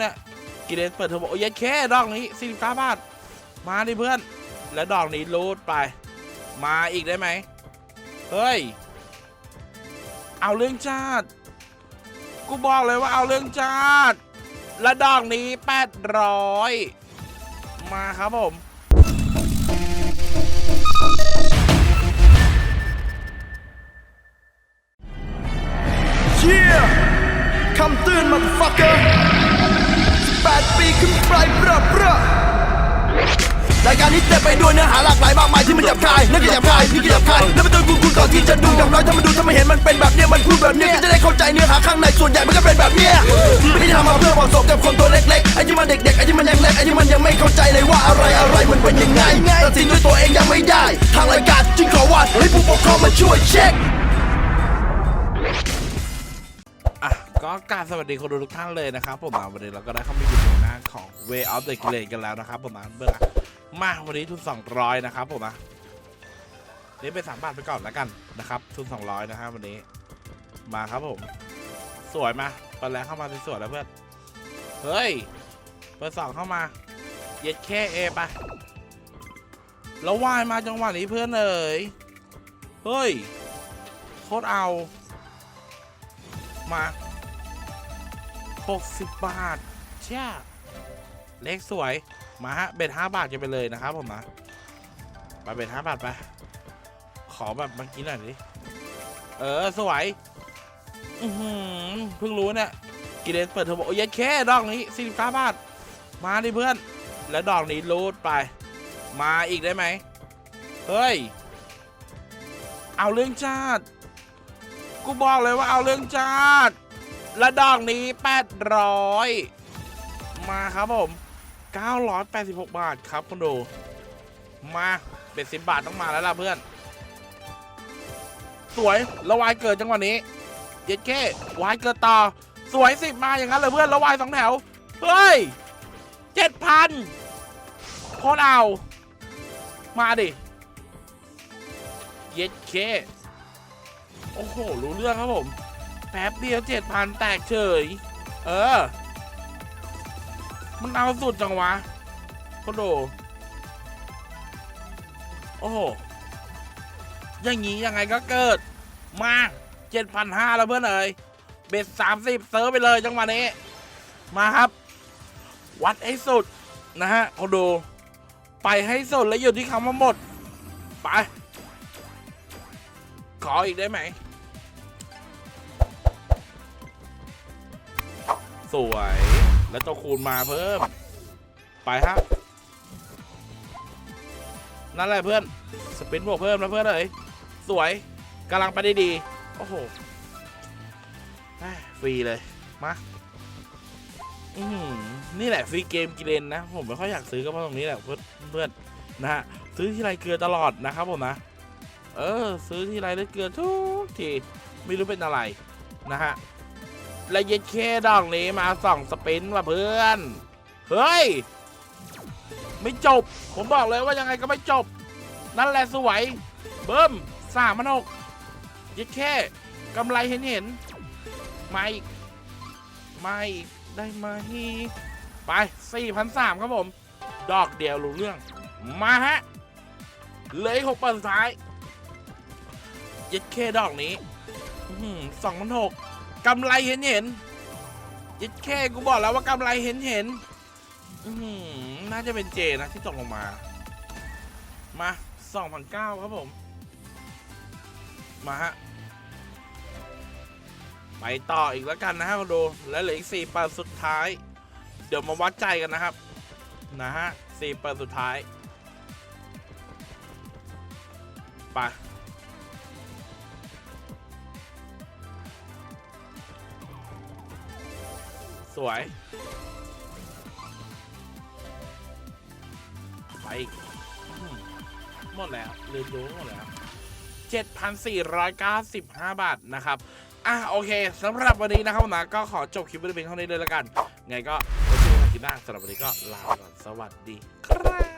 เนี่ยกิเลนเปิดเทอร์โบโอ้ยแค่ดอกนี้สี่สิบเก้าบาท มาดิเพื่อน แล้วดอกนี้รูดไป มาอีกได้ไหม เฮ้ย เอาเรื่องชาติ กูบอกเลยว่าเอาเรื่องชาติ และดอกนี้แปดร้อยมาครับผม เชี่ยคำตือนมันฟักเกอร์ แปดปีขึ้นไปเบ้อเรายการนี้เต็มไปด้วยเนื้อหาหลากหลายมากมายที่มันหยาบคายนั่นก็หยาบคายนี่ก็หยาบคายแล้วไปตัวกูคุณก่อนที่จะดูอย่างน้อยถ้ามันดูถ้ามันเห็นมันเป็นแบบเนี้ยมันพูดแบบเนี้ยก็จะได้เข้าใจเนื้อหาข้างในส่วนใหญ่มันก็เป็นแบบเนี้ยไม่ได้ทำมาเพื่อเหมาะสมกับคนตัวเล็กๆไอ้ที่มันเด็กๆไอ้ที่มันยังเล็กไอ้ที่มันยังไม่เข้าใจเลยว่าอะไรอะไรมันเป็นยังไงตัดสินด้วยตัวเองยังไม่ได้ ทางรายการจึงขอว่าให้ผู้ปกครองมาช่วยเช็ค ก็กรารสวัสดีคนดูทุกท่านเลยนะครับผมมาวันนี้เราก็ได้เข้ามาอยู่ในหน้าของ Way of the g r a t กันแล้วนะครับผมมาเบื้องหลังมาวันนี้ทุน200 นะครับผมนะนี่เป็นสามบาทไปก่อนแล้วกันนะครับ ทุน200 นะครับวันนี้ มาครับผม สวยมาเปิดแรงเข้ามาสวยๆแล้วเพื่อนเฮ้ยเปิดสองเข้ามา เย็ดแค่เอไปแล้ววายมาจังหวะนี้เพื่อนเอ๋ยเฮ้ยโคตรเอามา 60 บาท เช่ยเลขสวย มาฮะ เบ็ด5บาทจะไปเลยนะครับผมนะไปเบ็ด5บาทไป ขอแบบเมื่อกี้หน่อยดิ เออ สวย อือเพิ่งรู้เนี่ยกิเลนเปิดเทอร์โบโอ้ยแค่ดอกนี้49บาท มาดิเพื่อน แล้วดอกนี้รูดไป มาอีกได้ไหม เฮ้ย เอาเรื่องชาติกูบอกเลยว่าเอาเรื่องชาติ และดอกนี้ 800 มาครับผม 986 บาทครับคุณดู มาเป็นสิบบาทต้องมาแล้วล่ะเพื่อน สวยล้วายเกิดจังหวะนี้เย็ดเก้วายเกิดต่อ สวยสิมาอย่างนั้นเลยเพื่อนล้ววายสองแถว เฮ้ยเจ็ดพันโคตรเอา มาดิ เย็ดเค โอ้โห รู้เรื่องครับผม แป๊บเดียวเจ็ดพันแตกเฉย เออ มันเอาสุดจังวะโคโด โอ้โห อย่างงี้ยังไงก็เกิด มาเจ็ดพันห้าแล้วเพื่อนเอ๋ยเบ็ดสามสิบเซิร์ฟไปเลยจังหวะนี้ มาครับ วัดให้สุดนะฮะโคนดูไปให้สุดแล้วอยู่ที่คำว่าหมด ไป ขออีกได้ไหม สวย แล้วตัวคูณมาเพิ่ม ไปครับนั่นแหละเพื่อน สปินบวกเพิ่มแล้วเพื่อนเลยสวยกำลังไปได้ดี โอ้โหฟรีเลย มา อืมนี่แหละฟรีเกมกิเลนนะ ผมไม่ค่อยอยากซื้อก็เพราะตรงนี้แหละเพื่อนเพื่อนนะฮะ ซื้อที่ไรเกลือตลอดนะครับผมนะ เออ ซื้อที่ไรได้เกลือทุกที ไม่รู้เป็นอะไรนะฮะ และเย็ดเคดอกนี้มาส่องสปินว่ะเพื่อน เฮ้ย ไม่จบ ผมบอกเลยว่ายังไงก็ไม่จบ นั่นแหละสวยเบิ้มสามมันหกเย็ดแค่กำไรเห็นเห็นมาอีกมาอีกได้ไหมไปสี่พันสามครับผม ดอกเดียวรู้เรื่อง มาฮะเหลยหกเปอร์สุดท้ายเย็ดเคดอกนี้สองพันหก กำไรเห็นเห็นย็ดเคกูบอกแล้วว่ากำไรเห็นเห็นน่าจะเป็นเจนะที่ตกลงมา มาสองพันเก้าครับผม มาฮะ ไปต่ออีกแล้วกันนะฮะมาดูและเหลืออีกสี่เปิดสุดท้าย เดี๋ยวมาวัดใจกันนะครับ นะฮะสี่เปิดสุดท้าย ไป สวย ไปอีกหมดแล้วลืมดูหมดแล้ว 7,495 บาท นะครับ อะ โอเคสำหรับวันนี้นะครับนะก็ขอจบคลิปไว้เพียงเท่านี้เลยละกัน ไงก็ไว้เจอกันคลิปหน้าสำหรับวันนี้ก็ลาไปก่อนสวัสดีครับ